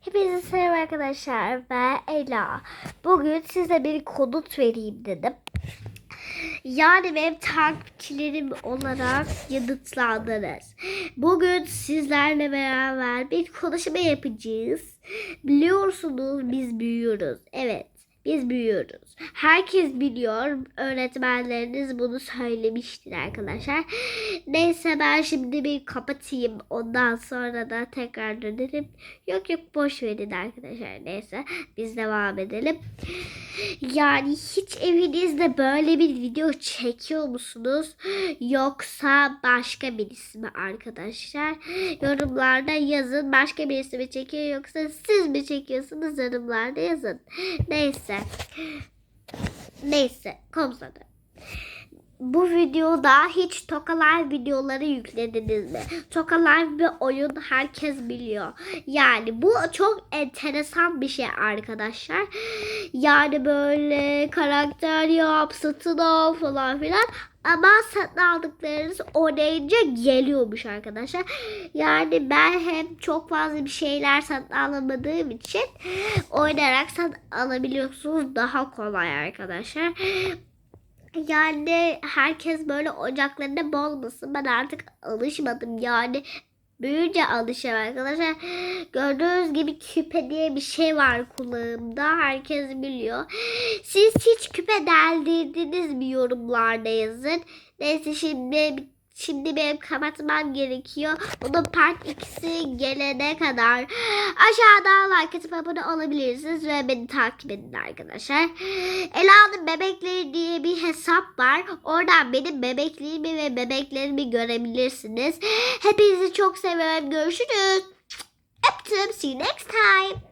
Hepinize selam arkadaşlar. Ben Ela. Bugün size bir konut vereyim dedim. Yani benim takipçilerim olarak yanıtlandınız. Bugün sizlerle beraber bir konuşma yapacağız. Biliyorsunuz biz büyüyoruz. Evet. Biz büyüyoruz. Herkes biliyor. Öğretmenleriniz bunu söylemiştir arkadaşlar. Neyse ben şimdi bir kapatayım. Ondan sonra da tekrar dönerim. Yok yok boş verin arkadaşlar. Neyse biz devam edelim. Yani hiç evinizde böyle bir video çekiyor musunuz? Yoksa başka birisi mi arkadaşlar? Yorumlarda yazın. Başka birisi mi çekiyor yoksa siz mi çekiyorsunuz? Yorumlarda yazın. Neyse. Neyse. Komsadı. Bu videoda hiç Tokalar videoları yüklediniz mi? Tokalar bir oyun herkes biliyor. Yani bu çok enteresan bir şey arkadaşlar. Yani böyle karakter yap, satın al falan filan. Ama satın aldıklarınız oynayınca geliyormuş arkadaşlar. Yani ben hem çok fazla bir şeyler satın alamadığım için oynayarak satın alabiliyorsunuz daha kolay arkadaşlar. Yani herkes böyle ocaklarında bol mısın? Ben artık alışmadım yani. Büyüyünce alışacağım arkadaşlar. Gördüğünüz gibi küpe diye bir şey var kulağımda. Herkes biliyor. Siz hiç küpe deldirdiniz mi yorumlarda yazın. Neyse şimdi Şimdi benim kapatmam gerekiyor. Onun part 2'si gelene kadar aşağıda like atıp abone olabilirsiniz ve beni takip edin arkadaşlar. Ela'nın bebekleri diye bir hesap var. Oradan benim bebekliğimi ve bebeklerimi görebilirsiniz. Hepinizi çok seviyorum. Görüşürüz. Öptüm. See you next time.